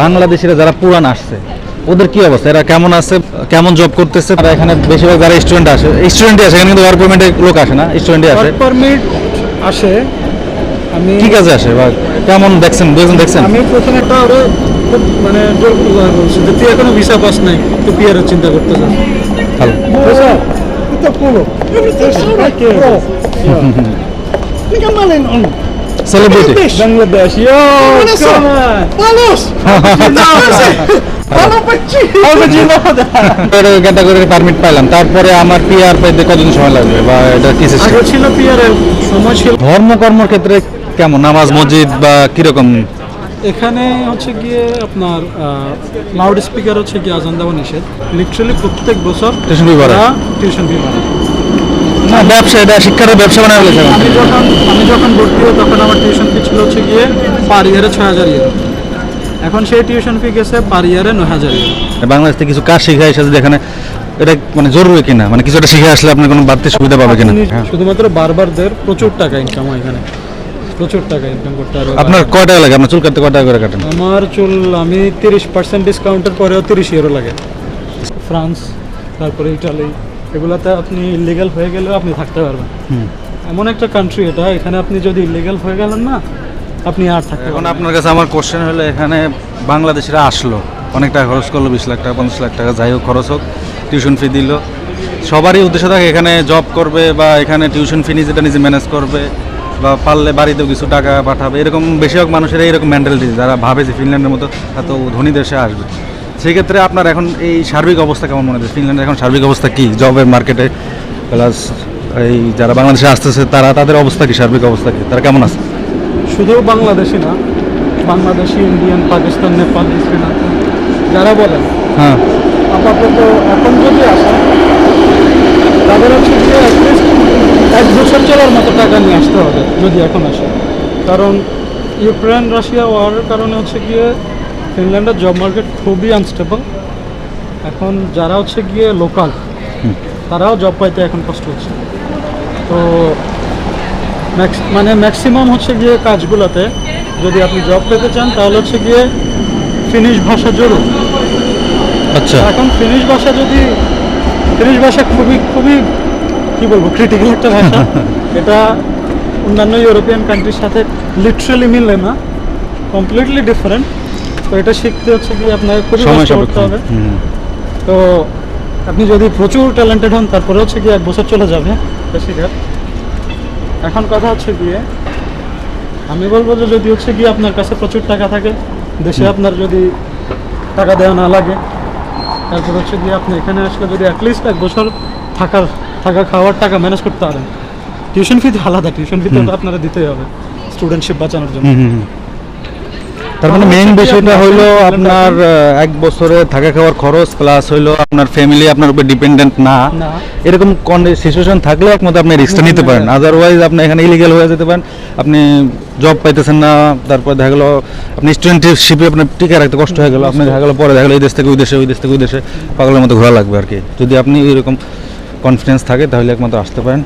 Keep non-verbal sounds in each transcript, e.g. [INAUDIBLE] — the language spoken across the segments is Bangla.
বাংলাদেশিরা যারা পুরান আসছে ওদের কি অবস্থা? এরা কেমন আছে? কেমন জব করতেছে? আর এখানে বেশিরভাগ যারা স্টুডেন্ট আসে স্টুডেন্টই আসে এখানে কিন্তু ওয়ার্ক পারমিটের লোক আসে না স্টুডেন্টই আসে। ওয়ার্ক পারমিট আসে আমি কি কাজে আসে? বা কেমন দেখছেন? দুজন দেখছেন? আমি প্রথমে একটা ওরা খুব মানে জোর করে বলছি যে তুই এখনও ভিসা পাস নাই তুই পিয়ারের চিন্তা করতেছ। ভালো। তো কোনো আমি করতে চাস ভালো এটা পুরো সেলিব্রিটি বাংলাদেশ Vamos! ক্যাটাগরির পারমিট পাইলাম। তারপরে আমার পিআর পাইতে কতদিন সময় লাগবে বা এটা কি system? আগে ছিল পিয়ারের সময় ছিল। ধর্ম কর্মর ক্ষেত্রে কেমন? নামাজ মসজিদ বা কীরকম? এখানে হচ্ছে গিয়ে আপনার লাউড স্পিকার হচ্ছে গিয়ে আজান দেওয়া নিষেধ। লিটারালি প্রত্যেক বছর fee বাড়ায়। টিউশন ফি বাড়ায়। না ব্যবসা এটা শিক্ষার ব্যবসা বানায় ফেলেছে আমি যখন আমি যখন ভর্তি হই তখন আমার টিউশন ফি ছিল হচ্ছে গিয়ে পার ইয়ারে ছয় হাজার ইউরো এখন সেই টিউশন ফি গেছে পার ইয়ারে নয় হাজার ইউরো বাংলাদেশ থেকে কিছু কাজ শিখে এসে যদি এখানে এটা মানে জরুরি কিনা? মানে কিছু একটা শিখে আসলে আপনি কোনো বাড়তি সুবিধা পাবে কিনা? হ্যাঁ। শুধুমাত্র বারবারদের প্রচুর টাকা ইনকাম হয় এখানে। প্রচুর টাকা ইনকাম করতে পারবে আপনার কয় টাকা লাগে? আপনার চুল কাটতে কয় টাকা করে কাটেন? আমার চুল আমি তিরিশ পার্সেন্ট ডিসকাউন্টের পরেও তিরিশ ইউরো লাগে। ফ্রান্স তারপরে ইটালি এগুলাতে আপনি ইলিগাল হয়ে গেলেও আপনি থাকতে পারবেন। এমন একটা কান্ট্রি এটা এখানে আপনি যদি ইলিগাল হয়ে গেলেন না আপনি আর থাকতে এখন আপনার কাছে আমার কোশ্চেন হলো এখানে বাংলাদেশিরা আসলো অনেক টাকা খরচ করল বিশ লাখ টাকা পঞ্চাশ লাখ টাকা যাই হোক খরচ হোক টিউশন ফি দিল। সবারই উদ্দেশ্য থাকে এখানে জব করবে বা এখানে টিউশন ফি নিজেটা নিজে ম্যানেজ করবে বা পারলে বাড়িতেও কিছু টাকা পাঠাবে। এরকম বেশিরভাগ মানুষের এইরকম মেন্টালিটি যারা ভাবে যে ফিনল্যান্ডের মতো এত ধনী দেশে আসবে। সেক্ষেত্রে আপনার এখন এই সার্বিক অবস্থা কেমন মনে হয় ফিনল্যান্ডের এখন সার্বিক অবস্থা কি? জবের মার্কেটে প্লাস এই যারা বাংলাদেশে আসতেছে তারা তাদের অবস্থা কি? সার্বিক অবস্থা কি? তারা কেমন আছে? শুধু বাংলাদেশি না বাংলাদেশি ইন্ডিয়ান পাকিস্তান নেপাল শ্রীলঙ্কা যারা বলেন। হ্যাঁ। আপাতত এখন যদি আসে তাদের হচ্ছে যে অ্যাটলিস্ট এক বছর চলার মতো টাকা নিয়ে আসতে হবে যদি এখন আসে। কারণ ইউক্রেন রাশিয়া ওয়ারের কারণে হচ্ছে গিয়ে ফিনল্যান্ডের জব মার্কেট খুবই আনস্টেবল এখন যারা হচ্ছে গিয়ে লোকাল তারাও জব পাইতে এখন কষ্ট হচ্ছে। তো ম্যাক্স মানে ম্যাক্সিমাম হচ্ছে গিয়ে কাজগুলোতে যদি আপনি জব পেতে চান তাহলে হচ্ছে গিয়ে ফিনিশ ভাষা জরুরি। আচ্ছা। এখন ফিনিশ ভাষা যদি ফিনিশ ভাষা খুবই খুবই কি বলব ক্রিটিক্যাল একটা ভাষা। [LAUGHS] এটা অন্যান্য ইউরোপিয়ান কান্ট্রির সাথে লিটারালি মিলে না। কমপ্লিটলি ডিফারেন্ট তো এটা শিখতে হচ্ছে কি আপনাকে খুবই সময় কষ্ট করতে হবে। তো আপনি যদি প্রচুর ট্যালেন্টেড হন তারপরে হচ্ছে কি এক বছর চলে যাবে শেখার এখন কথা হচ্ছে গিয়ে আমি বলব যে যদি হচ্ছে গিয়ে আপনার কাছে প্রচুর টাকা থাকে দেশে আপনার যদি টাকা দেওয়া না লাগে তারপর হচ্ছে গিয়ে আপনি এখানে আসলে যদি অ্যাটলিস্ট এক বছর থাকার থাকা খাওয়ার টাকা ম্যানেজ করতে পারেন। টিউশন ফি আলাদা টিউশন ফি তো আপনারা দিতেই হবে স্টুডেন্টশিপ বাঁচানোর জন্য। তার মানে মেইন বিষয়টা হইল আপনার এক বছরে থাকা খাওয়ার খরচ প্লাস হইল আপনার ফ্যামিলি আপনার উপর ডিপেন্ডেন্ট না। এরকম সিচুয়েশন থাকলে একমতো আপনি রিস্কটা নিতে পারেন। আদারওয়াইজ আপনি এখানে ইলিগেল হয়ে যেতে পারেন। আপনি জব পাইতেছেন না তারপর দেখা গেলো আপনি স্টুডেন্টশিপে আপনার টিকে রাখতে কষ্ট হয়ে গেল। আপনি দেখা গেলো পরে দেখা গেলো এই দেশ থেকে ওই দেশে ওই দেশ থেকে ওই দেশে পাগলের মতো ঘোরা লাগবে আর কি যদি আপনি এরকম কনফিডেন্স থাকে তাহলে একমাত্র আসতে পারেন।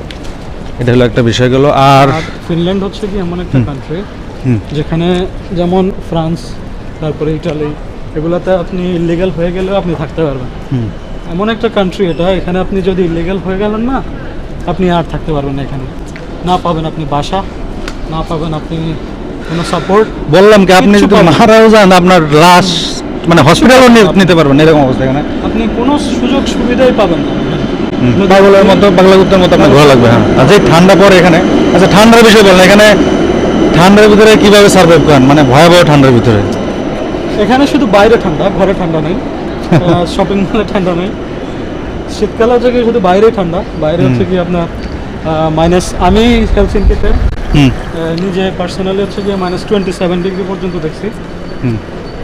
এটা হলো একটা বিষয় গেল। আর ফিনল্যান্ড হচ্ছে কি এমন একটা কান্ট্রি। যেখানে যেমন ফ্রান্স তারপরে ইটালি এগুলাতে আপনি ইলিগাল হয়ে গেলেও আপনি থাকতে পারবেন। এমন একটা কান্ট্রি এটা এখানে আপনি যদি ইলিগাল হয়ে গেলেন না আপনি আর থাকতে পারবেন না এখানে। না পাবেন আপনি বাসা না পাবেন আপনি কোনো সাপোর্ট বললাম কি আপনি যদি মারাও যান আপনার লাশ মানে হসপিটালও নিতে পারবেন এরকম অবস্থা এখানে। আপনি কোনো সুযোগ সুবিধাই পাবেন না। পাগলের মতো পাগলা কুত্তার মতো আপনার ঘোরা লাগবে হ্যাঁ। যে ঠান্ডা পড়ে এখানে আচ্ছা ঠান্ডার বিষয় বলেন এখানে ঠান্ডার ভিতরে কীভাবে সার্ভাইভ করেন? মানে ভয়াবহ ঠান্ডার ভিতরে। এখানে শুধু বাইরে ঠান্ডা ঘরে ঠান্ডা নেই। শপিং মলে ঠান্ডা নেই। শীতকালে হচ্ছে কি শুধু বাইরেই ঠান্ডা। বাইরে হচ্ছে কি আপনার মাইনাস আমি হেলসিনকিতে নিজে পার্সোনালি হচ্ছে গিয়ে মাইনাস টোয়েন্টি সেভেন ডিগ্রি পর্যন্ত দেখছি।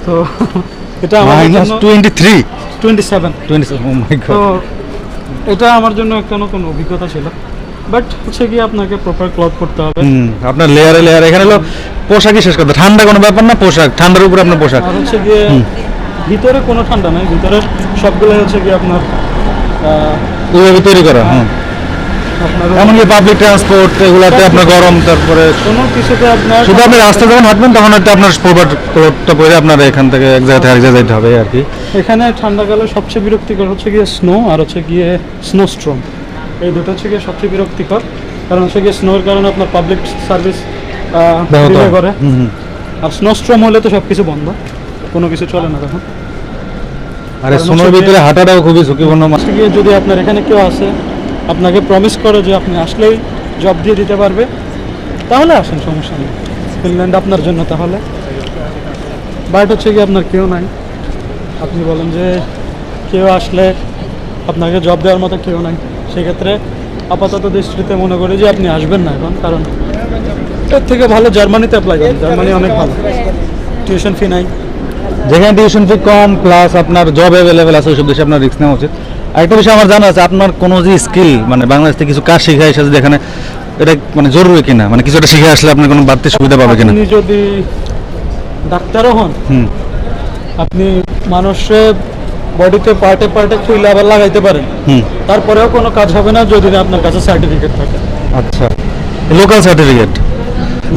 তো [LAUGHS] এটা আমার মাইনাস জন্য twenty three twenty seven twenty তো এটা আমার জন্য একটা নতুন অভিজ্ঞতা ছিল। বাট হচ্ছে কি আপনাকে প্রপার ক্লথ করতে হবে। আপনার লেয়ারে লেয়ার এখানে হলো পোশাকই শেষ কথা ঠান্ডা কোনো ব্যাপার না পোশাক ঠান্ডার উপরে আপনার পোশাক। আর হচ্ছে গিয়ে ভিতরে কোনো ঠান্ডা নাই ভিতরে সবগুলো হচ্ছে গিয়ে আপনার ওইভাবে তৈরি করা আপনার এমনকি পাবলিক ট্রান্সপোর্ট এগুলাতে আপনার গরম তারপরে কোনো কিছুতে আপনার শুধু আপনি রাস্তা যখন হাঁটবেন তখন হয়তো আপনার পরে আপনার এখান থেকে এক জায়গা থেকে আরেক জায়গায় যেতে হবে আর কি। এখানে ঠান্ডাকালে সবচেয়ে বিরক্তিকর হচ্ছে গিয়ে স্নো আর হচ্ছে গিয়ে স্নো স্ট্রম এই দুটো হচ্ছে গিয়ে সবচেয়ে বিরক্তিকর। কারণ হচ্ছে গিয়ে স্নোর কারণে আপনার পাবলিক সার্ভিস। করে। আর স্নো স্ট্রম হলে তো সব কিছু বন্ধ। কোনো কিছু চলে না তখন। আর সোনোর ভিতরে হাঁটাটাও খুবই ঝুঁকিপূর্ণ মাস গিয়ে যদি আপনার এখানে কেউ আসে আপনাকে প্রমিস করে যে আপনি আসলেই জব দিয়ে দিতে পারবে তাহলে আসেন সমস্যা নেই। ফিনল্যান্ড আপনার জন্য তাহলে। বাট হচ্ছে কি আপনার কেউ নাই। আপনি বলেন যে কেউ আসলে আপনাকে জব দেওয়ার মতো কেউ নাই। সেক্ষেত্রে আপাতত দৃষ্টিতে মনে করি যে আপনি আসবেন না এখন কারণ এর থেকে ভালো জার্মানিতে অ্যাপ্লাই করেন। জার্মানি অনেক ভালো। টিউশন ফি নাই। যেখানে টিউশন ফি কম প্লাস আপনার জব অ্যাভেলেবেল আছে ওইসব দেশে আপনার রিস্ক নেওয়া উচিত। আরেকটা বিষয় আমার জানা আছে আপনার কোনো যে স্কিল মানে বাংলাদেশ থেকে কিছু কাজ শিখে এসে এখানে এটা মানে জরুরি কিনা? মানে কিছু একটা শিখে আসলে আপনার কোনো বাড়তি সুবিধা পাবে কিনা? আপনি যদি ডাক্তারও হন আপনি মানুষের বডিতে পার্টে পার্টে খুইলে আবার লাগাইতে পারেন। তারপরেও কোনো কাজ হবে না যদি আপনার কাছে সার্টিফিকেট থাকে। আচ্ছা। লোকাল সার্টিফিকেট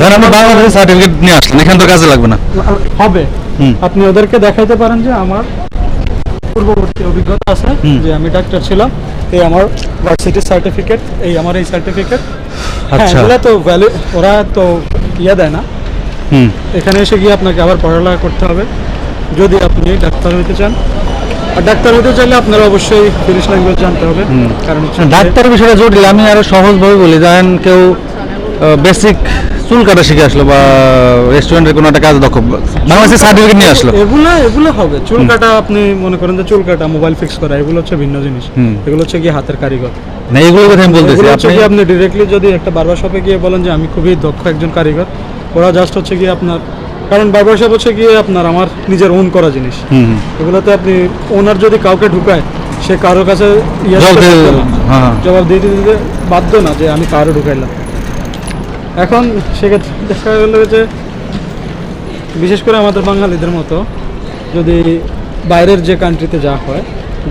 ধরেন আপনি বাংলাদেশের সার্টিফিকেট নিয়ে আসলেন এখান তো কাজে লাগবে না। হবে। আপনি ওদেরকে দেখাইতে পারেন যে আমার পূর্ববর্তী অভিজ্ঞতা আছে যে আমি ডাক্তার ছিলাম এই আমার ভার্সিটির সার্টিফিকেট এই আমার এই সার্টিফিকেট হ্যাঁ আচ্ছা। তো ভ্যালু ওরা তো ইয়ে দেয় না। এখানে এসে গিয়ে আপনাকে আবার পড়ালেখা করতে হবে। যদি আপনি ডাক্তার হইতে চান ডাক্তার হইতে চাইলে আপনার অবশ্যই ফিনিশ ল্যাঙ্গুয়েজ জানতে হবে। কারণ ডাক্তার বিষয়টা জটিল আমি আরও সহজভাবে বলি ধরেন কেউ বেসিক চুল কাটা শিখে আসলো বা রেস্টুরেন্টের কোনো একটা কাজ দক্ষ বাংলাদেশের সার্টিফিকেট নিয়ে আসলো। এগুলো এগুলো হবে। চুল কাটা আপনি মনে করেন যে চুল কাটা মোবাইল ফিক্স করা এগুলো হচ্ছে ভিন্ন জিনিস। এগুলো হচ্ছে গিয়ে হাতের কারিগর। না এগুলোর কথা আমি বলতেছি আপনি আপনি ডিরেক্টলি যদি একটা বারবার শপে গিয়ে বলেন যে আমি খুবই দক্ষ একজন কারিগর ওরা জাস্ট হচ্ছে গিয়ে আপনার কারণ বারবার শপ হচ্ছে গিয়ে আপনার আমার নিজের ওন করা জিনিস। এগুলোতে আপনি ওনার যদি কাউকে ঢুকায় সে কারোর কাছে জবাব দিয়ে-। হ্যাঁ, হ্যাঁ। জবাব দিয়ে দিতে দিতে বাধ্য না যে আমি কারও ঢুকাইলাম এখন সেক্ষেত্রে দেখা গেল যে বিশেষ করে আমাদের বাঙালিদের মতো যদি বাইরের যে কান্ট্রিতে যা হয়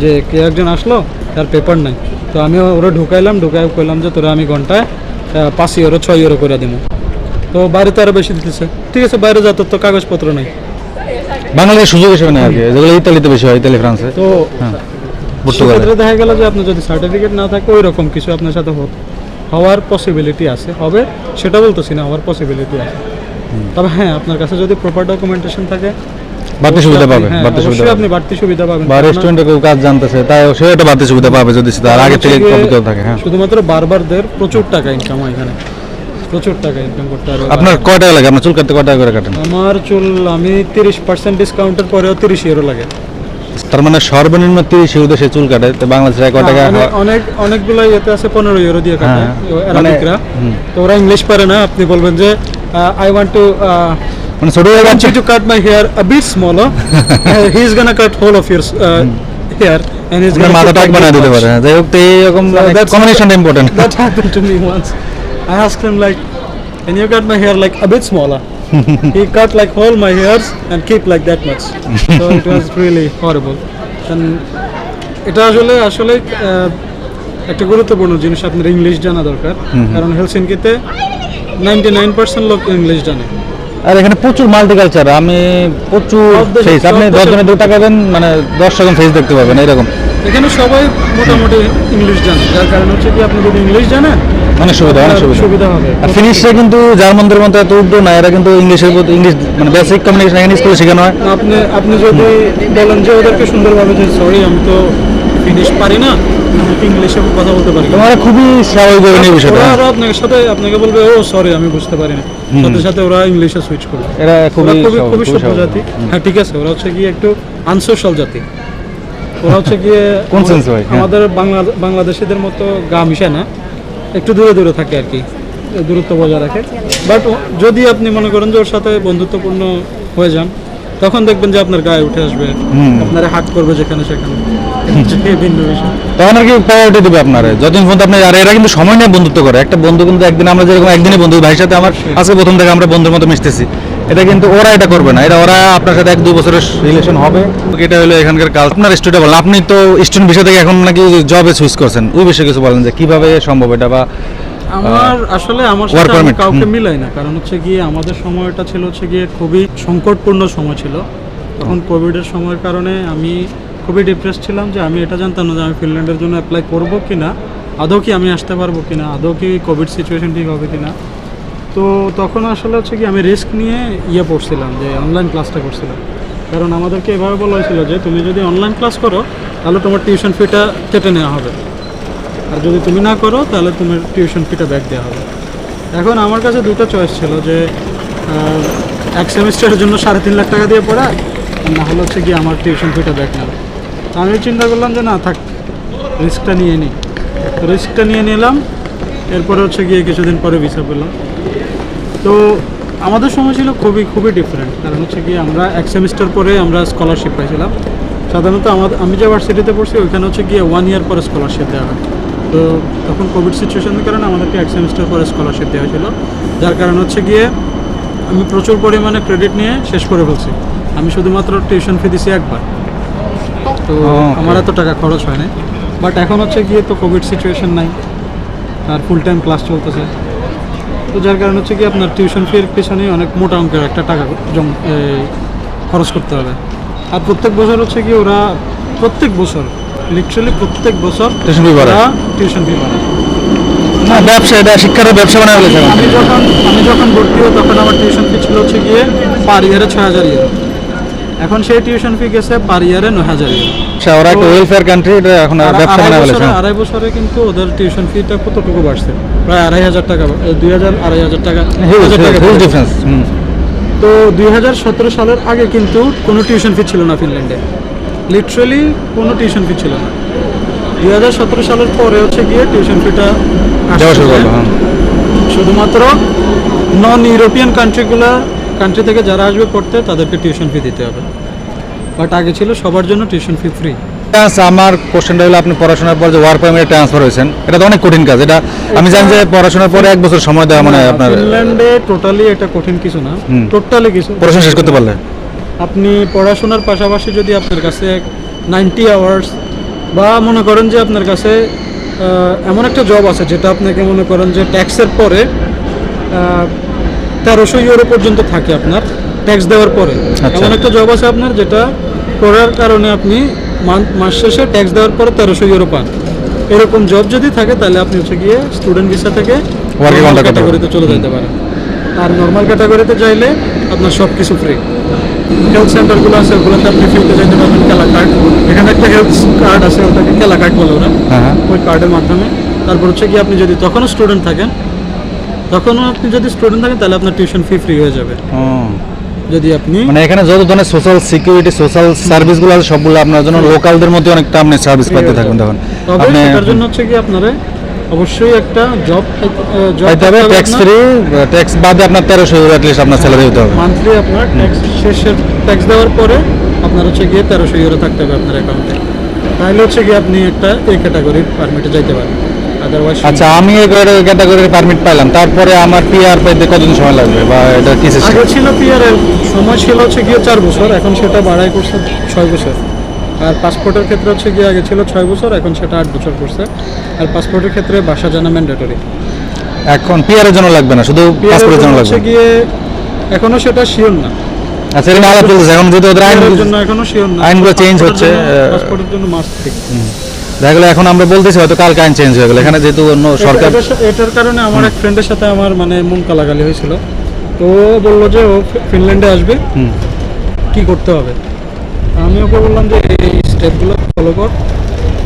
যে কে একজন আসলো তার পেপার নাই তো আমি ওরা ঢুকাইলাম ঢুকাই কইলাম যে তোরা আমি ঘন্টায় পাঁচ ইউরো ছয় ইউরো করে দিব তো বাইরে তো আরও বেশি দিতেছে ঠিক আছে বাইরে যা তোর তো কাগজপত্র নেই। বাংলাদেশের সুযোগ হিসেবে নেই আর কি। যেগুলো ইতালিতে বেশি হয় ইতালি ফ্রান্সে। তো হ্যাঁ সেক্ষেত্রে দেখা গেল যে আপনার যদি সার্টিফিকেট না থাকে ওই রকম কিছু আপনার সাথে হওয়ার পসিবিলিটি আছে। হবে সেটা বলতেছি না হওয়ার পসিবিলিটি আছে। তবে হ্যাঁ আপনার কাছে যদি প্রপার ডকুমেন্টেশন থাকে বাড়তি সুবিধা আপনি- পাবে হ্যাঁ, বাড়তি সুবিধা আপনি বাড়তি সুবিধা পাবেন। বা রেস্টুরেন্টে কেউ কাজ জানতেছে তাই সে একটা বাড়তি সুবিধা পাবে যদি তার আগে থেকে অভিজ্ঞতা থাকে হ্যাঁ। শুধুমাত্র বারবারদের প্রচুর টাকা ইনকাম হয় এখানে। প্রচুর টাকা ইনকাম করতে পারবে আপনার কয় টাকা লাগে? আপনার চুল কাটতে কয় টাকা করে কাটেন? আমার চুল আমি তিরিশ পার্সেন্ট ডিসকাউন্টের পরেও তিরিশ ইউরো লাগে। তার মানে সর্বনিম্ন তিরিশ ইউরো সে চুল কাটে। তো বাংলাদেশে কয় টাকা অনেক অনেক অনেকগুলো ইয়েতে আছে পনেরো ইউরো দিয়ে কাটে হ্যাঁ, মানে- অ্যারাবিকরা তো ওরা ইংলিশ পারে না। আপনি বলবেন যে আই ওয়ান্ট টু মানে ছোট হয়ে cut my hair a bit smaller. [LAUGHS] uh, he's gonna cut whole of your uh, hair and he's আপনার gonna মাথা টাক বানিয়ে দিতে পারে হ্যাঁ, যাই হোক তো এইরকম কম্বিনেশনটা important That happened to me once. I asked him like, can you cut my hair like a bit smaller? [LAUGHS] he cut like all my hairs and keep like that much. So it was really horrible. And এটা আসলে আসলে একটা গুরুত্বপূর্ণ জিনিস আপনার ইংলিশ জানা দরকার কারণ হেলসিনকিতে নাইনটি নাইন পার্সেন্ট লোক ইংলিশ জানে আর এখানে প্রচুর মাল্টিকালচার আমি প্রচুর ফেস আপনি সব দশ দেশে- জনের দু টাকা দেন মানে দশ রকম ফেস দেখতে পাবেন এরকম এখানে সবাই মোটামুটি ইংলিশ জানে যার কারণ হচ্ছে কি আপনি যদি ইংলিশ জানেন অনেক সুবিধা অনেক সুবিধা আর ফিনিশে কিন্তু জার্মানদের মতো এত না এরা কিন্তু ইংলিশের প্রতি ইংলিশ মানে বেসিক কমিউনিকেশন এখানে স্কুলে শেখানো হয়। আপনি আপনি যদি বলেন যে ওদেরকে সুন্দরভাবে যে সরি আমি তো ফিনিশ পারি না ইংলিশে কথা বলতে পারি তোমার খুবই স্বাভাবিক নিয়ে বিষয়টা। ওরা আপনার সাথে আপনাকে বলবে ও সরি আমি বুঝতে পারি না। সাথে সাথে ওরা ইংলিশে সুইচ করবে। এরা খুবই খুবই সভ্য জাতি। হ্যাঁ ঠিক আছে ওরা হচ্ছে গিয়ে একটু আনসোশাল জাতি। ওরা হচ্ছে গিয়ে হয়, হ্যাঁ। আমাদের বাংলা বাংলাদেশিদের মতো গা মিশায় না। একটু দূরে দূরে থাকে আর কি দূরত্ব বজায় রাখে। বাট যদি আপনি মনে করেন যে ওর সাথে বন্ধুত্বপূর্ণ হয়ে যান তখন দেখবেন যে আপনার গায়ে উঠে আসবে আপনার হাত করবে যেখানে সেখানে। ভিন্ন বিষয়। তখন আর কি প্রায়োরিটি দেবে আপনারা। যতদিন পর্যন্ত আপনি আর এরা কিন্তু সময় নিয়ে বন্ধুত্ব করে। একটা বন্ধু কিন্তু একদিন আমরা যেরকম একদিনে বন্ধু ভাইয়ের সাথে আমার আজকে প্রথম থেকে আমরা বন্ধুর মতো মিশতেছি। এটা কিন্তু ওরা এটা করবে না। এটা ওরা আপনার সাথে এক দু বছরের রিলেশন হবে। এটা হলো এখানকার কাজ আপনার স্টুডেন্ট বলেন আপনি তো স্টুডেন্ট বিষয় থেকে এখন নাকি জবে সুইচ করছেন। ওই বিষয়ে কিছু বলেন যে কীভাবে সম্ভব এটা বা আমার আসলে আমার সাথে আমি কাউকে মিলাই না। কারণ হচ্ছে গিয়ে আমাদের সময়টা ছিল হচ্ছে গিয়ে খুবই সংকটপূর্ণ সময় ছিল। তখন কোভিডের সময়ের কারণে আমি খুবই ডিপ্রেস ছিলাম যে আমি এটা জানতাম না যে আমি ফিনল্যান্ডের জন্য অ্যাপ্লাই করব কি না আদৌ কি আমি আসতে পারব কি না আদৌ কি কোভিড সিচুয়েশন ঠিক হবে কি না তো তখন আসলে হচ্ছে কি, আমি রিস্ক নিয়ে ইয়ে পড়ছিলাম, যে অনলাইন ক্লাসটা করছিলাম। কারণ আমাদেরকে এভাবে বলা হয়েছিল যে, তুমি যদি অনলাইন ক্লাস করো, তাহলে তোমার টিউশন ফিটা কেটে নেওয়া হবে। আর যদি তুমি না করো, তাহলে তোমার টিউশন ফিটা ব্যাক দেওয়া হবে। এখন আমার কাছে দুটো চয়েস ছিল, যে এক সেমিস্টারের জন্য সাড়ে তিন লাখ টাকা দিয়ে পড়া, আর না হলে হচ্ছে কি, আমার টিউশন ফিটা ব্যাক নেওয়া। আমি চিন্তা করলাম যে, না, থাক রিস্কটা নিয়ে নিই। রিস্কটা নিয়ে নিলাম, এরপরে হচ্ছে গিয়ে কিছুদিন পরে ভিসা পেলাম। তো আমাদের সময় ছিল খুবই খুবই ডিফারেন্ট কারণ হচ্ছে কি আমরা এক সেমিস্টার পরে আমরা স্কলারশিপ পাইছিলাম। সাধারণত আমাদের আমি যে ভার্সিটিতে পড়ছি ওইখানে হচ্ছে গিয়ে ওয়ান ইয়ার পরে স্কলারশিপ দেওয়া হয়। তো তখন কোভিড সিচুয়েশনের কারণে আমাদেরকে এক সেমিস্টার পরে স্কলারশিপ দেওয়া ছিল যার কারণ হচ্ছে গিয়ে আমি প্রচুর পরিমাণে ক্রেডিট নিয়ে শেষ করে ফেলছি। আমি শুধুমাত্র টিউশন ফি দিছি একবার। তো. আমার এত টাকা খরচ হয় না বাট এখন হচ্ছে গিয়ে তো কোভিড সিচুয়েশন নাই। আর ফুল টাইম ক্লাস চলতেছে। তো যার কারণে হচ্ছে কি আপনার টিউশন ফির পিছনে অনেক মোটা অঙ্কের একটা টাকা জম খরচ করতে হবে। আর প্রত্যেক বছর হচ্ছে কি ওরা প্রত্যেক বছর লিটারালি প্রত্যেক বছর Tuition fee বাড়ায়। টিউশন ফি বাড়ায়। না ব্যবসা এটা শিক্ষার ব্যবসা বানায় ফেলেছে আমি যখন আমি যখন ভর্তি হই তখন আমার টিউশন ফি ছিল হচ্ছে গিয়ে পার ইয়ারে ছয় হাজার ইউরো এখন সেই টিউশন ফি গেছে পার ইয়ারে নয় হাজার ইউরো আচ্ছা ওরা একটা ওয়েলফেয়ার কান্ট্রি এটা এখন ব্যবসা বানায় হ্যাঁ। আড়াই বছরে কিন্তু ওদের টিউশন ফিটা কতটুকু বাড়ছে? প্রায় আড়াই হাজার টাকা দুই হাজার আড়াই হাজার টাকা। ডিফারেন্স তো দুই হাজার সতেরো সালের আগে কিন্তু কোনো টিউশন ফি ছিল না ফিনল্যান্ডে। লিটারালি কোনো টিউশন ফি ছিল না। দুই হাজার সতেরো সালের পরে হচ্ছে গিয়ে টিউশন ফিটা হ্যাঁ। শুধুমাত্র নন ইউরোপিয়ান কান্ট্রিগুলো কান্ট্রি থেকে যারা আসবে পড়তে তাদেরকে টিউশন ফি দিতে হবে। বাট আগে ছিল সবার জন্য টিউশন ফি ফ্রি আমার কোশ্চেনটা হলো আপনি পড়াশোনার পর যে ওয়ার্ক পারমিটে ট্রান্সফার হয়েছেন এটা তো অনেক কঠিন কাজ। এটা আমি জানি যে পড়াশোনার পরে এক বছর সময় দেওয়া মানে আপনার ফিনল্যান্ডে টোটালি এটা কঠিন কিছু না। টোটালি কিছু। পড়াশোনা শেষ করতে পারলে? আপনি পড়াশোনার পাশাপাশি যদি আপনার কাছে নাইনটি আওয়ার্স বা মনে করেন যে আপনার কাছে এমন একটা জব আছে যেটা আপনাকে মনে করেন যে ট্যাক্সের পরে তেরোশো ইউরো পর্যন্ত থাকে আপনার ট্যাক্স দেওয়ার পরে। আচ্ছা। এমন একটা জব আছে আপনার যেটা করার কারণে আপনি মাস শেষে ট্যাক্স দেওয়ার পরে তেরোশো ইউরো পান। এরকম জব যদি থাকে তাহলে আপনি হচ্ছে গিয়ে স্টুডেন্ট ভিসা থেকে ক্যাটাগরিতে চলে যেতে পারেন। আর নর্মাল ক্যাটাগরিতে চাইলে আপনার সব কিছু ফ্রি হেলথ সেন্টারগুলো আছে ওগুলোতে আপনি ফ্রিতে যেতে পারবেন কেলা কার্ড এখানে একটা হেলথ কার্ড আছে ওটাকে কেলা কার্ড বলে ওরা। হ্যাঁ হ্যাঁ। ওই কার্ডের মাধ্যমে। তারপর হচ্ছে কি আপনি যদি তখনও স্টুডেন্ট থাকেন তখনও আপনি যদি স্টুডেন্ট থাকেন তাহলে আপনার টিউশন ফি ফ্রি হয়ে যাবে। যদি আপনি মানে এখানে যত ধরনের সোশ্যাল সিকিউরিটি সোশ্যাল সার্ভিসগুলো আছে সবগুলো আপনার জন্য লোকালদের মধ্যে অনেকটা আপনি সার্ভিস পাইতে থাকবেন তখন। আপনি সেটার জন্য হচ্ছে কি আপনারা অবশ্যই একটা জব জব পাইতে হবে ট্যাক্স ফ্রি ট্যাক্স বাদে আপনার তেরোশো অ্যাটলিস্ট আপনার স্যালারি হতে হবে। মান্থলি আপনার ট্যাক্স শেষের ট্যাক্স দেওয়ার পরে আপনার হচ্ছে গিয়ে তেরোশো ইউরো থাকতে হবে আপনার অ্যাকাউন্টে তাহলে হচ্ছে গিয়ে আপনি একটা এই ক্যাটাগরির পারমিটে যাইতে পারেন আচ্ছা আমি এই ক্যাটাগরির পারমিট পাইলাম। তারপরে আমার পিআর পাইতে কতদিন সময় লাগবে বা এটা কি আগে ছিল পিআর এর সময় ছিল হচ্ছে গিয়ে চার বছর এখন সেটা বাড়াই করছে ছয় বছর। আর পাসপোর্টের ক্ষেত্রে হচ্ছে গিয়ে আগে ছিল ছয় বছর এখন সেটা আট বছর করছে। আর পাসপোর্টের ক্ষেত্রে বাসা জানা ম্যান্ডেটরি এখন পিআর এর জন্য লাগবে না শুধু পাসপোর্টের জন্য লাগবে? গিয়ে এখনও সেটা শিওর না। আচ্ছা এরকম আলাপ চলতেছে। এখন যেহেতু ওদের আইন এর জন্য এখনও শিওর না। আইনগুলো change হচ্ছে, পাসপোর্টের জন্য মাস্ট ঠিক। দেখা গেলো এখন আমরা বলতেছি হয়তো কালকে আইন চেঞ্জ হয়ে গেল। এখানে যেহেতু অন্য সরকার এটা- এটা- এটার কারণে আমার এক ফ্রেন্ডের সাথে আমার মানে মন কালাগালি হয়েছিল। তো ও বলল যে ও ফিনল্যান্ডে আসবে। কি করতে হবে? আমি ওকে বললাম যে এই স্টেপগুলো ফলো কর।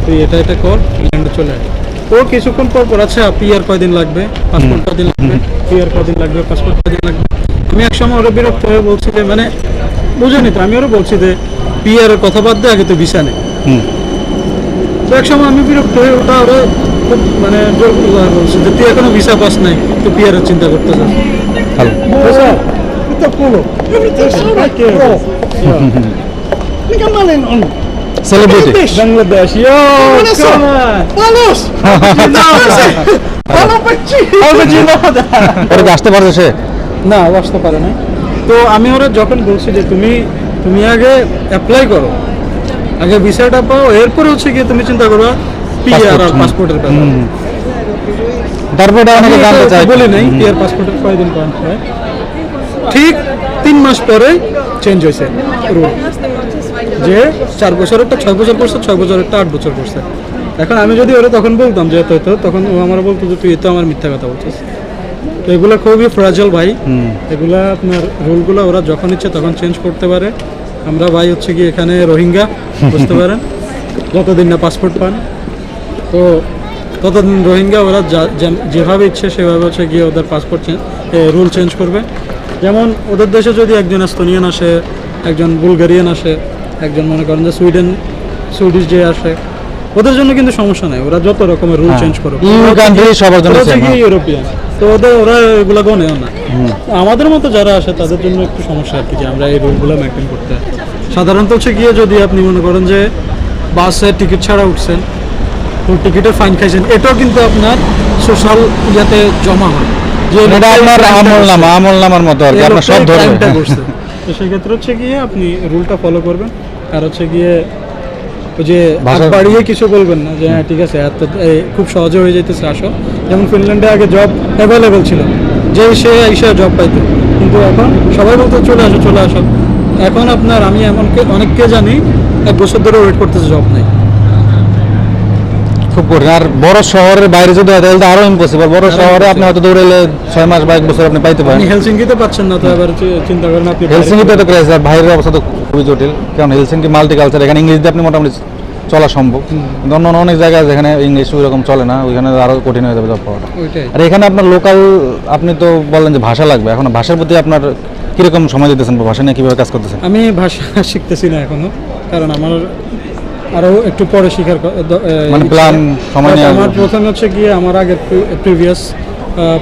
তুই এটা এটা কর ফিনল্যান্ডে চলে আয়। ও কিছুক্ষণ পর পর আচ্ছা পিআর কয়দিন লাগবে? পাসপোর্ট কয়দিন লাগবে? পিআর কয়দিন লাগবে? পাসপোর্ট কয়দিন লাগবে? আমি এক সময় ওরা বিরক্ত হয়ে বলছি যে মানে বুঝেনি তো আমি ওরা বলছি যে পিআর এর কথা বাদ দিয়ে আগে তো ভিসা নেই। তো এক সময় আমি বিরক্ত হয়ে ওটা ওরা খুব মানে জোর বলছে যে তুই এখনও ভিসা পাস নাই তুই পিআর এর চিন্তা ইয়ো! Palos! ওরা আসতে পারছে সে? না আসতে পারে না তো আমি ওরা যখন বলছি যে তুমি তুমি আগে অ্যাপ্লাই করো। আগে ভিসাটা পাও এরপরে হচ্ছে গিয়ে তুমি চিন্তা করো পিআর আর। পাসপোর্টের হুম। তারপরে অনেকে জানতে চায় বলি নাই পিআর পাসপোর্টের কয়দিন পর হয়। ঠিক তিন মাস পরে চেঞ্জ হয়েছে রুল যে চার বছরেরটা ছয় বছর করছে ছয় বছরেরটা আট বছর করছে। এখন আমি যদি ওরা তখন বলতাম যে তো তখন ও আমার বলতো যে তুই তো আমার মিথ্যা কথা বলছিস। তো এগুলো খুবই ফ্রাজল ভাই। এগুলা আপনার রুলগুলো ওরা যখন ইচ্ছে তখন চেঞ্জ করতে পারে। আমরা ভাই হচ্ছে কি এখানে রোহিঙ্গা বুঝতে [LAUGHS] পারেন। যতদিন না পাসপোর্ট পান। তো ততদিন রোহিঙ্গা ওরা যেভাবে ইচ্ছে সেভাবে হচ্ছে গিয়ে ওদের পাসপোর্ট রুল চেঞ্জ করবে। যেমন ওদের দেশে যদি একজন এস্তোনিয়ান আসে একজন বুলগেরিয়ান আসে একজন মনে করেন যে সুইডেন সুইডিশ যে আসে ওদের জন্য কিন্তু সমস্যা নাই। ওরা যত রকমের রুল। চেঞ্জ করবে। ইউরোপিয়ান। তো ওদের ওরা এগুলো গনেও না। আমাদের মতো যারা আসে তাদের জন্য একটু সমস্যা আর কি যে আমরা এই রুলগুলো মেনটেন করতে হয়। সাধারণত হচ্ছে গিয়ে যদি আপনি মনে করেন যে বাসে টিকিট ছাড়া উঠছেন তো টিকিটের ফাইন খাইছেন এটাও কিন্তু আপনার সোশ্যাল ইয়াতে জমা হয়। যে এটা আপনার আমল নামা আমল নামার মতো আর কি আপনার সব করছে। তো সেক্ষেত্রে হচ্ছে গিয়ে আপনি রুলটা ফলো করবেন। আর হচ্ছে গিয়ে ওই যে ভাষা- বাড়িয়ে কিছু বলবেন না যে হ্যাঁ ঠিক আছে এত খুব সহজে হয়ে যাইতেছে আসো যেমন ফিনল্যান্ডে আগে জব অ্যাভেলেবেল ছিল যে সে এসে জব পাইতো। কিন্তু এখন সবাই বলতো চলে আসো চলে আসো। এখন আপনার আমি এমনকে অনেককে জানি এক বছর ধরে ওয়েট করতেছে জব নাই। খুব কঠিন। আর বড় শহরের বাইরে যদি হয় তাহলে তো আরও ইম্পসিবল বড় শহরে আপনি হয়তো দৌড়াইলে ছয় মাস বা এক বছর আপনি পাইতে পারেন। হেলসিঙ্কিতে পাচ্ছেন না তো এবার চিন্তা করেন আপনি হেলসিঙ্কিতে তো ক্রাইসিস আর বাইরের অবস্থা তো খুবই জটিল। কারণ হেলসিঙ্কি মাল্টি কালচার এখানে ইংরেজিতে আপনি মোটামুটি চলা সম্ভব। কিন্তু অন্য অনেক জায়গায় যেখানে ইংলিশ ওইরকম চলে না ওইখানে আরও কঠিন হয়ে যাবে জব পাওয়াটা। আর এখানে আপনার লোকাল আপনি তো বললেন যে ভাষা লাগবে। এখন ভাষার প্রতি আপনার কীরকম সময় দিতেছেন বা ভাষা নিয়ে কীভাবে কাজ করতেছেন? আমি ভাষা [LAUGHS] শিখতেছি না এখনও কারণ আমার আরও একটু পরে শিখার মানে plan সময় আমার। প্রথম হচ্ছে গিয়ে আমার আগের প্রিভিয়াস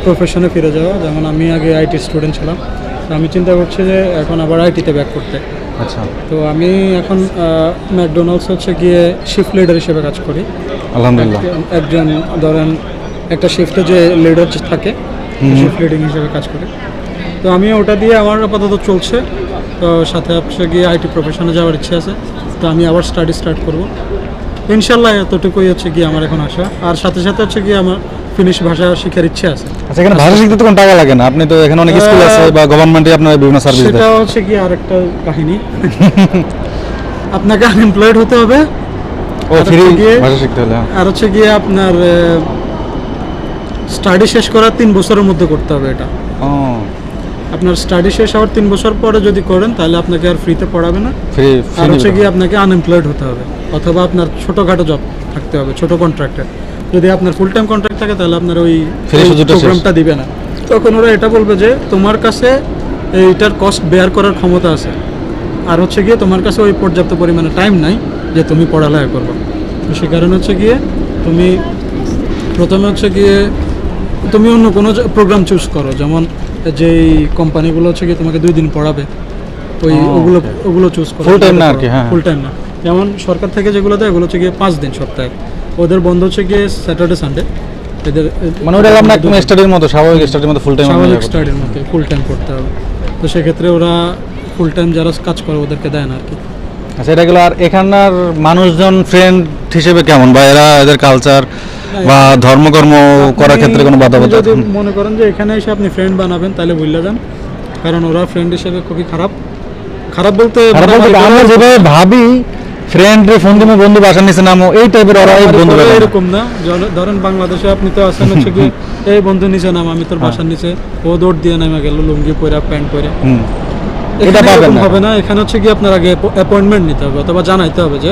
প্রফেশনে ফিরে যাওয়া। যেমন আমি আগে আইটি স্টুডেন্ট ছিলাম। আমি চিন্তা করছি যে এখন আবার আইটিতে ব্যাক করতে। আচ্ছা। তো আমি এখন ম্যাকডোনাল্ডস হচ্ছে গিয়ে শিফট লিডার হিসেবে কাজ করি। আলহামদুলিল্লাহ। একজন ধরেন একটা শিফটে যে লিডার থাকে শিফট লিডিং হিসেবে কাজ করে। তো আমি ওটা দিয়ে আমার আপাতত চলছে। তো সাথে হচ্ছে গিয়ে আইটি প্রফেশনে যাওয়ার ইচ্ছে আছে। তো আমি আবার স্টাডি স্টার্ট করব। ইনশাল্লাহ এতটুকুই হচ্ছে গিয়ে আমার এখন আশা। আর সাথে সাথে হচ্ছে গিয়ে আমার ফিনিশ ভাষা শেখার ইচ্ছে আছে। আচ্ছা এখানে ভাষা শিখতে তো কোনো টাকা লাগে না। আপনি তো এখানে অনেক স্কুল আছে বা গভর্নমেন্টে আপনার বিভিন্ন সার্ভিস সেটা হচ্ছে গিয়ে আরেকটা কাহিনী। আপনাকে আনএমপ্লয়েড হতে হবে। ও ফ্রি ভাষা শিখতে হলে হ্যাঁ। আর হচ্ছে গিয়ে আপনার স্টাডি শেষ করার তিন বছরের মধ্যে করতে হবে এটা। আপনার স্টাডি শেষ হওয়ার তিন বছর পরে যদি করেন তাহলে আপনাকে আর ফ্রিতে পড়াবে না। ফ্রি আর হচ্ছে গিয়ে আপনাকে আনএমপ্লয়েড হতে হবে। অথবা আপনার ছোটোখাটো জব থাকতে হবে ছোট কন্ট্রাক্টর যদি আপনার ফুল টাইম কন্ট্রাক্ট থাকে তাহলে আপনার ওই। প্রোগ্রামটা দিবে না। তখন ওরা এটা বলবে যে তোমার কাছে এইটার কস্ট বেয়ার করার ক্ষমতা আছে। আর হচ্ছে গিয়ে তোমার কাছে ওই পর্যাপ্ত পরিমাণে টাইম নাই যে তুমি পড়ালেখা করবে। তো সে কারণে হচ্ছে গিয়ে তুমি প্রথমে হচ্ছে গিয়ে তুমি অন্য কোনো প্রোগ্রাম চুজ করো। যেমন যেই কোম্পানিগুলো হচ্ছে গিয়ে তোমাকে দুই দিন পড়াবে ওই ওগুলো ওগুলো চুজ করো। Full time না আর কি, হ্যাঁ, ফুল টাইম না। যেমন সরকার থেকে যেগুলো দেয় ওগুলো হচ্ছে গিয়ে পাঁচ দিন সপ্তাহে। ওদের বন্ধ হচ্ছে গিয়ে স্যাটারডে সানডে এদের মানে ওটা আপনার একদম স্টাডির মতো স্বাভাবিক স্টাডির মতো ফুল টাইম স্বাভাবিক স্টাডির মধ্যে ফুল টাইম করতে হবে। তো সেক্ষেত্রে ওরা ফুল টাইম যারা কাজ করে ওদেরকে দেয় না আর কি। আচ্ছা এটা গেলো আর এখানকার মানুষজন ফ্রেন্ড হিসেবে কেমন? বা এরা এদের কালচার বা ধর্মকর্ম করার ক্ষেত্রে কোনো বাধা যদি মনে করেন যে এখানে এসে আপনি ফ্রেন্ড বানাবেন তাহলে ভুলে যান। কারণ ওরা ফ্রেন্ড হিসেবে খুবই খারাপ। খারাপ বলতে আমরা যেভাবে ভাবি ফ্রেন্ড ফোন বন্ধু বাসার নিচে নামো। এই টাইপের ওরা এই বন্ধু পরে এরকম না। ধরেন বাংলাদেশে আপনি তো আছেন হচ্ছে কি এই বন্ধু নিচে নাম আমি তোর বাসার নিচে। ও দৌড় দিয়ে নামে গেল লুঙ্গি পরে প্যান্ট পরে। এটা পাবেন। হবে না। এখানে হচ্ছে কি আপনার আগে অ্যাপয়েন্টমেন্ট নিতে হবে অথবা জানাইতে হবে যে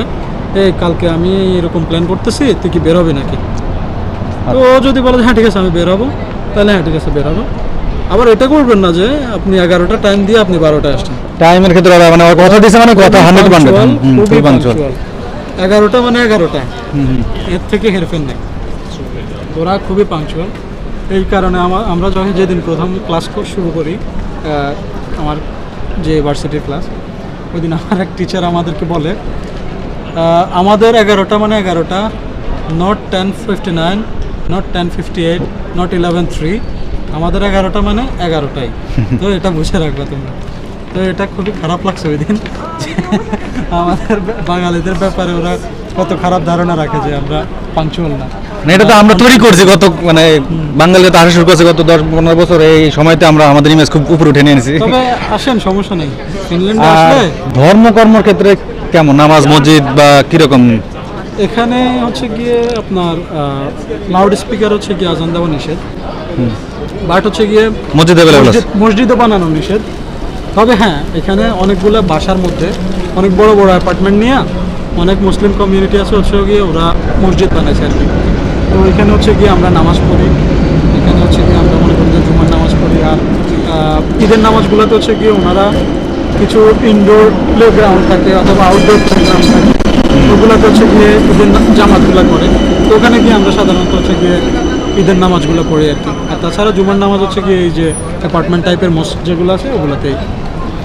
এই কালকে আমি এরকম প্ল্যান করতেছি তুই কি বের হবি নাকি? তো ও যদি বলে হ্যাঁ ঠিক আছে আমি বের হব। তাহলে হ্যাঁ ঠিক আছে বের হব। আবার এটা করবেন না যে আপনি এগারোটা টাইম দিয়ে আপনি বারোটায় আসছেন। টাইমের ক্ষেত্রে মানে কথা দিছে মানে কথা হান্ড্রেড খুবই খুবই পাঞ্চুয়াল এগারোটা মানে এগারোটা। এর থেকে হেরফের নেই। ওরা খুবই পাঞ্চুয়াল এই কারণে আমার আমরা যখন যেদিন প্রথম ক্লাস শুরু করি আমার যে ভার্সিটির ক্লাস ওই দিন আমার এক টিচার আমাদেরকে বলে আমাদের এগারোটা মানে এগারোটা not ten fifty nine not ten fifty eight not eleven three আমাদের এগারোটা মানে এগারোটাই। তো এটা বুঝে রাখবে তোমরা। তো এটা খুবই খারাপ লাগছে ওই দিন আমাদের বাঙালিদের ব্যাপারে ওরা কত খারাপ ধারণা রাখে যে আমরা পাঞ্চুয়াল না। এটা তো আমরা তৈরি করছি গত মানে বাঙালি তো আসা শুরু করছে গত দশ পনেরো বছর। এই সময়তে আমরা আমাদের ইমেজ খুব উপরে উঠে নিয়ে এনেছি। তবে আসেন সমস্যা নেই। ফিনল্যান্ডে আসলে ধর্মকর্মর ক্ষেত্রে কেমন? নামাজ মসজিদ বা কীরকম? এখানে হচ্ছে গিয়ে আপনার লাউড স্পিকার হচ্ছে গিয়ে আজান দেওয়া নিষেধ। বাট হচ্ছে গিয়ে মসজিদ মসজিদও বানানো নিষেধ। তবে হ্যাঁ এখানে অনেকগুলো বাসার মধ্যে অনেক বড় বড় অ্যাপার্টমেন্ট নিয়ে অনেক মুসলিম কমিউনিটি আছে হচ্ছে গিয়ে ওরা মসজিদ বানাইছে আর কি। তো এখানে হচ্ছে গিয়ে আমরা নামাজ পড়ি। এখানে হচ্ছে গিয়ে আমরা মনে করি যে জুমার নামাজ পড়ি আর ঈদের নামাজগুলোতে হচ্ছে গিয়ে ওনারা কিছু ইনডোর প্লে গ্রাউন্ড থাকে অথবা আউটডোর প্লে গ্রাউন্ড থাকে। ওগুলোতে হচ্ছে গিয়ে ঈদের জামাতগুলো করে। তো ওখানে গিয়ে আমরা সাধারণত হচ্ছে গিয়ে ঈদের নামাজগুলো পড়ি আর কি। আর তাছাড়া জুমার নামাজ হচ্ছে কি, এই যে অ্যাপার্টমেন্ট টাইপের মসজিদ যেগুলো আছে, ওগুলোতেই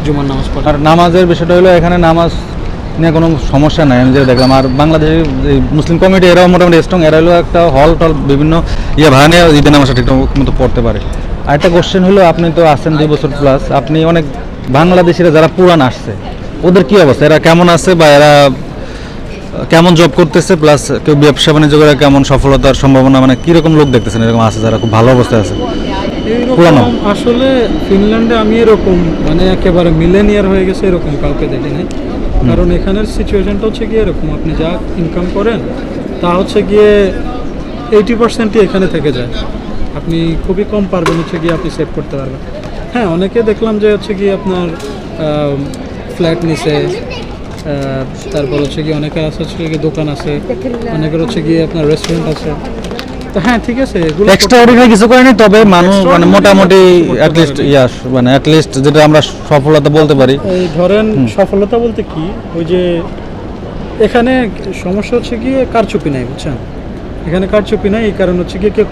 জুমার নামাজ পড়ে। আর নামাজের বিষয়টা হলো, এখানে নামাজ নিয়ে কোনো সমস্যা নাই। আমি যেটা দেখলাম, আর বাংলাদেশের যে মুসলিম কমিটি এরাও মোটামুটি স্ট্রং এরা হলো একটা হল টল বিভিন্ন ইয়ে ভাড়া নিয়ে ঈদের নামাজটা ঠিকঠাক মতো পড়তে পারে। আর একটা কোশ্চেন হলো, আপনি তো আসছেন দুই বছর প্লাস আপনি অনেক বাংলাদেশিরা যারা পুরান আসছে, ওদের কি অবস্থা? এরা কেমন আছে বা এরা কেমন জব করতেছে প্লাস কেউ ব্যবসা বাণিজ্য করে কেমন সফলতার সম্ভাবনা মানে কীরকম লোক দেখতেছেন? এরকম আছে যারা খুব ভালো অবস্থায় আছে? পুরানো। আসলে ফিনল্যান্ডে আমি এরকম মানে একেবারে মিলেনিয়ার হয়ে গেছে এরকম কাউকে দেখি নাই। কারণ এখানের সিচুয়েশনটা হচ্ছে গিয়ে এরকম আপনি যা ইনকাম করেন তা হচ্ছে গিয়ে এইটি পার্সেন্টই এখানে থেকে যায়। আপনি খুবই কম পারবেন হচ্ছে গিয়ে আপনি সেভ করতে পারবেন। হ্যাঁ অনেকে দেখলাম যে হচ্ছে গিয়ে আপনার ফ্ল্যাট নিছে তারপর হচ্ছে গিয়ে অনেকের আছে হচ্ছে গিয়ে দোকান আছে অনেকের হচ্ছে গিয়ে আপনার রেস্টুরেন্ট আছে। তো হ্যাঁ ঠিক আছে এগুলো এক্সট্রা অর্ডিনারি কিছু করেনি তবে মানুষ মানে মোটামুটি অ্যাটলিস্ট। ইয়াস মানে অ্যাটলিস্ট যেটা আমরা সফলতা বলতে পারি। ধরেন সফলতা বলতে কি? ওই যে এখানে সমস্যা হচ্ছে গিয়ে কারচুপি নাই বুঝছেন? এখানে কারচুপি নাই এই কারণ হচ্ছে গিয়ে কেউ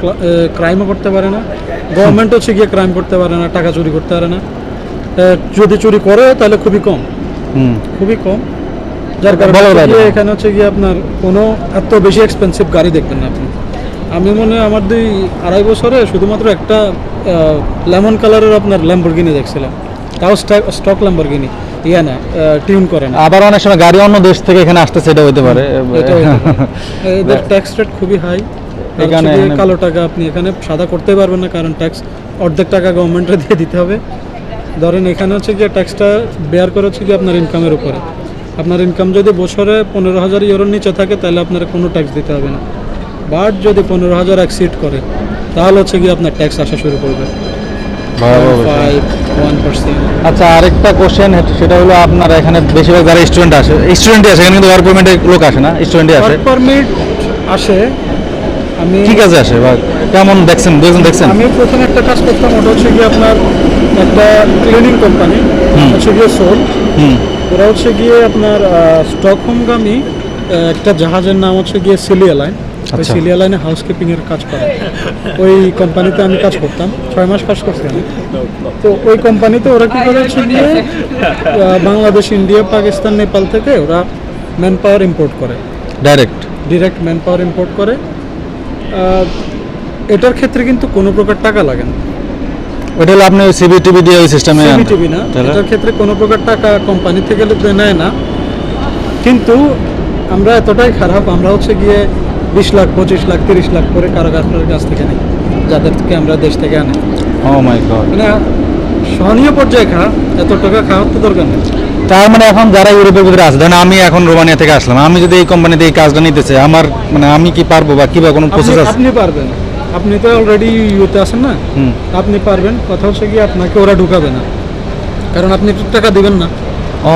ক্রাইমও করতে পারে না। গভর্নমেন্ট হচ্ছে গিয়ে ক্রাইম করতে পারে না টাকা চুরি করতে পারে না। যদি চুরি করে তাহলে খুবই কম। হুম। খুবই কম। যার কারণে। গিয়ে এখানে হচ্ছে গিয়ে আপনার কোনো এত বেশি এক্সপেন্সিভ গাড়ি দেখবেন না আপনি। আমি মনে হয় আমার দুই আড়াই বছরে শুধুমাত্র একটা লেমন কালারের আপনার ল্যাম্বরগিনি দেখছিলাম। তাও স্টক ল্যাম্বরগিনি ইয়া না টিউন করে না। আবার অনেক সময় গাড়ি অন্য দেশ থেকে এখানে আসতে সেটা হইতে পারে। এটা হইতে পারে। [LAUGHS] এদের ট্যাক্স রেট খুবই হাই এখানে- কালো টাকা আপনি এখানে সাদা করতে পারবেন না কারণ ট্যাক্স অর্ধেক টাকা গভর্নমেন্টে দিয়ে দিতে হবে। ধরেন এখানে হচ্ছে গিয়ে ট্যাক্সটা বেয়ার করে হচ্ছে কি আপনার ইনকামের উপরে। আপনার ইনকাম যদি বছরে পনেরো হাজার ইউরোর নিচে থাকে তাহলে আপনার কোনো ট্যাক্স দিতে হবে না। বাট যদি পনেরো হাজার এক্সিড করে তাহলে হচ্ছে গিয়ে আপনার ট্যাক্স আসা শুরু করবে। আচ্ছা আরেকটা কোশ্চেন সেটা হলো আপনার এখানে বেশিরভাগ যারা স্টুডেন্ট আসে স্টুডেন্টই আসে এখানে কিন্তু ওয়ার্ক পারমিটের লোক আসে না স্টুডেন্টই আসে। ওয়ার্ক পারমিট আসে আমি ঠিক আছে আসে বা কেমন দেখছেন দুজন দেখছেন? আমি প্রথমে একটা কাজ করতাম ওটা হচ্ছে গিয়ে আপনার একটা ক্লিনিং কোম্পানি হুম। হচ্ছে গিয়ে সোল হুম। ওরা হচ্ছে গিয়ে আপনার স্টকহোমগামী একটা জাহাজের নাম হচ্ছে গিয়ে সিলিয়া লাইন। ওই আচ্ছা। সিলিয়া লাইনে হাউসকিপিং এর কাজ করে। ওই কোম্পানিতে আমি কাজ করতাম। ছয় মাস কাজ করছি আমি। তো ওই কোম্পানিতে ওরা কি করে হচ্ছে গিয়ে বাংলাদেশ ইন্ডিয়া পাকিস্তান নেপাল থেকে ওরা ম্যান পাওয়ার ইম্পোর্ট করে। Direct direct man power import করে এটার ক্ষেত্রে কিন্তু কোনো প্রকার টাকা লাগে না। ওটা হলো আপনি সিবি টিভি দিয়ে ওই সিস্টেমে টিভি না এটার ক্ষেত্রে কোনো প্রকার টাকা কোম্পানি থেকে নেয় না। কিন্তু আমরা এতটাই খারাপ আমরা হচ্ছে গিয়ে বিশ লাখ পঁচিশ লাখ তিরিশ লাখ করে কারাগারের কাছ থেকে নিই যাদের থেকে আমরা দেশ থেকে আনি। ও মাই গড মানে সহনীয় পর্যায়ে খা এত টাকা খাওয়ার তো দরকার নেই। তার মানে এখন যারা ইউরোপের ভিতরে আছে ধরেন আমি এখন রোমানিয়া থেকে আসলাম আমি যদি এই কোম্পানিতে এই কাজটা নিতে চাই আমার মানে আমি কি পারব বা কি বা কোনো প্রসেস আছে? আপনি পারবেন। আপনি তো অলরেডি ইউতে আছেন না? আপনি পারবেন। কথা হচ্ছে কি আপনাকে ওরা ঢুকাবে না। কারণ আপনি টাকা দিবেন না। ও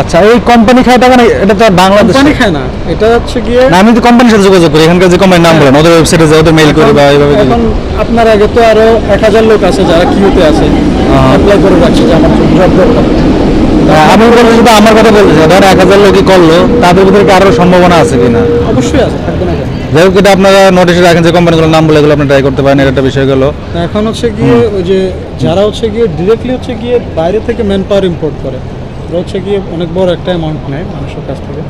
আচ্ছা এই কোম্পানি খায় টাকা না এটা তো বাংলাদেশ? কোম্পানি খায় না। এটা হচ্ছে গিয়ে না আমি তো কোম্পানির সাথে যোগাযোগ করি এখানকার যে কোম্পানির নাম বলেন ওদের ওয়েবসাইটে যাই ওদের মেইল করি বা এইভাবে এখন আপনার আগে তো আরও এক হাজার লোক আছে যারা কিউতে আছে। অ্যাপ্লাই করে রাখছে যে আমার জব দরকার। হ্যাঁ, আমি শুধু আমার কথা বলছি ধরেন এক হাজার লোকই করল তাদের ভিতরে কি আরও সম্ভাবনা আছে কিনা? অবশ্যই আছে থাকবে না? যাই হোক এটা আপনারা নোটিশে রাখেন যে কোম্পানিগুলোর নাম বলে এগুলো আপনি ট্রাই করতে পারেন এটা একটা বিষয় গেলো। এখন হচ্ছে গিয়ে ওই যে যারা হচ্ছে গিয়ে ডিরেক্টলি হচ্ছে গিয়ে বাইরে থেকে ম্যান পাওয়ার ইম্পোর্ট করে ওরা হচ্ছে গিয়ে অনেক বড় একটা অ্যামাউন্ট নেয় মানুষের কাছ থেকে।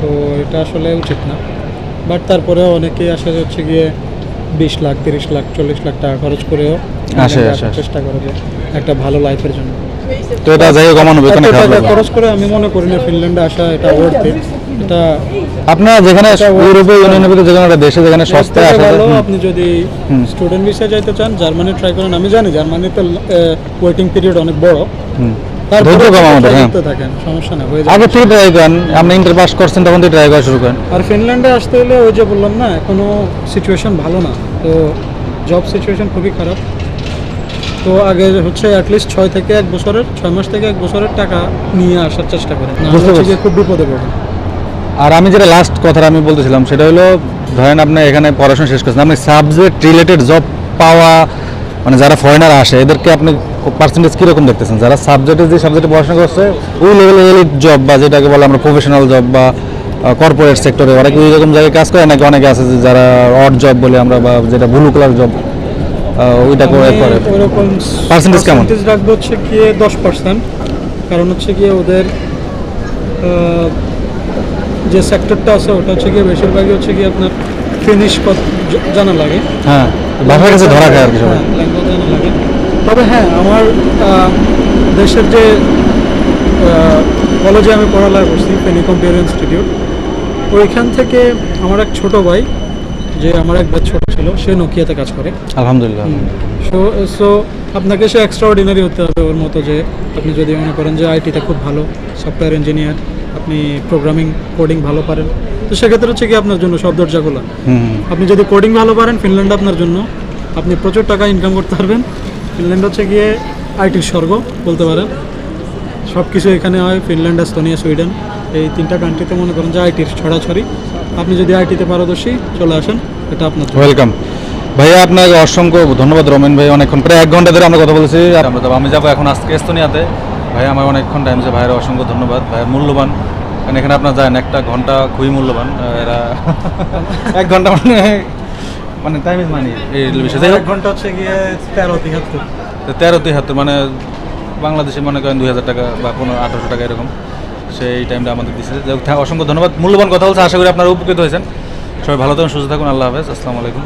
তো এটা আসলে উচিত না। বাট তারপরেও অনেকেই আসে হচ্ছে গিয়ে বিশ লাখ তিরিশ লাখ চল্লিশ লাখ টাকা খরচ করেও আসে। চেষ্টা করে যে একটা ভালো লাইফের জন্য। তো এটা যাই হোক লাগল। খরচ করে আমি মনে করি না ফিনল্যান্ডে আসা এটা ওয়ার্থ এটা আপনারা যেখানে ইউরোপীয় ইউনিয়নের ভিতরে যেখানে একটা দেশে যেখানে সস্তায় আসা আপনি যদি স্টুডেন্ট ভিসা যাইতে চান জার্মানি ট্রাই করেন। আমি জানি জার্মানিতে ওয়েটিং পিরিয়ড অনেক বড়। হুম। ধৈর্য কম আমাদের হ্যাঁ। সমস্যা নেই আগে থেকে ট্রাই করেন আপনি ইন্টার পাস করছেন তখন থেকে ট্রাই করা শুরু করেন। আর ফিনল্যান্ডে আসতে হলে ওই যে বললাম না এখনও সিচুয়েশন ভালো না। তো জব সিচুয়েশন খুবই খারাপ। তো আগে হচ্ছে অ্যাটলিস্ট ছয় থেকে এক বছরের ছয় মাস থেকে এক বছরের টাকা নিয়ে আসার চেষ্টা করেন। খুব বিপদে পড়বেন। আর আমি যেটা লাস্ট কথাটা আমি বলতেছিলাম সেটা হলো ধরেন আপনি এখানে পড়াশোনা শেষ করছেন আপনি সাবজেক্ট রিলেটেড জব পাওয়া মানে যারা ফরেনার আসে এদেরকে আপনি পার্সেন্টেজ কীরকম দেখতেছেন যারা সাবজেক্টে যে সাবজেক্টে পড়াশোনা করছে ওই লেভেলের জব বা যেটাকে বলে আমরা প্রফেশনাল জব বা কর্পোরেট সেক্টরে ওরা কি ওই রকম জায়গায় কাজ করে নাকি অনেকে আছে যে যারা অড জব বলে আমরা বা যেটা ব্লু কালার জব ওইটা করে করে Percentage কেমন? রাখব হচ্ছে গিয়ে দশ পার্সেন্ট কারণ হচ্ছে গিয়ে ওদের যে সেক্টরটা আছে ওটা হচ্ছে গিয়ে বেশিরভাগই হচ্ছে গিয়ে আপনার ফিনিশ জানা লাগে। হ্যাঁ কাছে ধরা খায় আর কি সবাই ল্যাঙ্গুয়েজ জানা লাগে। তবে হ্যাঁ আমার দেশের যে কলেজে আমি পড়ালেখা করছি ফেনি কম্পিউটার ইনস্টিটিউট ওইখান থেকে আমার এক ছোট ভাই যে আমার এক ব্যাচ ছোট ছিল সে নোকিয়াতে কাজ করে। আলহামদুলিল্লাহ। সো সো আপনাকে সে এক্সট্রা অর্ডিনারি হতে হবে ওর মতো যে আপনি যদি মনে করেন যে আইটিতে খুব ভালো সফটওয়্যার ইঞ্জিনিয়ার আপনি প্রোগ্রামিং কোডিং ভালো পারেন। তো সেক্ষেত্রে হচ্ছে কি আপনার জন্য সব দরজা খোলা। আপনি যদি কোডিং ভালো পারেন ফিনল্যান্ড আপনার জন্য। আপনি প্রচুর টাকা ইনকাম করতে পারবেন। ফিনল্যান্ড হচ্ছে গিয়ে আইটির স্বর্গ বলতে পারেন। সব কিছু এখানে হয় ফিনল্যান্ড এস্তোনিয়া সুইডেন এই তিনটা কান্ট্রিতে মনে করেন যে আইটির ছড়াছড়ি। আপনি যদি আইটিতে পারদর্শী চলে আসেন এটা আপনার ওয়েলকাম ভাইয়া আপনাকে অসংখ্য ধন্যবাদ রমেন ভাই অনেকক্ষণ প্রায় এক ঘণ্টা ধরে আমরা কথা বলেছি। আর আমরা যাব আমি যাব এখন আজকে এস্তোনিয়াতে। ভাই আমার অনেকক্ষণ টাইম আছে ভাইয়ের অসংখ্য ধন্যবাদ। ভাইয়ের মূল্যবান। কারণ এখানে আপনার যান একটা ঘণ্টা খুবই মূল্যবান। এরা [LAUGHS] এক ঘণ্টা মানে মানে টাইম ইজ মানি এই বিষয়ে এক ঘণ্টা হচ্ছে গিয়ে তেরো তিহাত্তর। তো তেরো তিহাত্তর মানে বাংলাদেশে মনে করেন দুই হাজার টাকা বা পনেরো আঠারোশো টাকা এরকম। সেই টাইমটা আমাদের দিচ্ছে অসংখ্য ধন্যবাদ। মূল্যবান কথা বলছে। আশা করি আপনারা উপকৃত হয়েছেন। সবাই ভালো থাকুন সুস্থ থাকুন। আল্লাহ হাফেজ। আসসালামু আলাইকুম।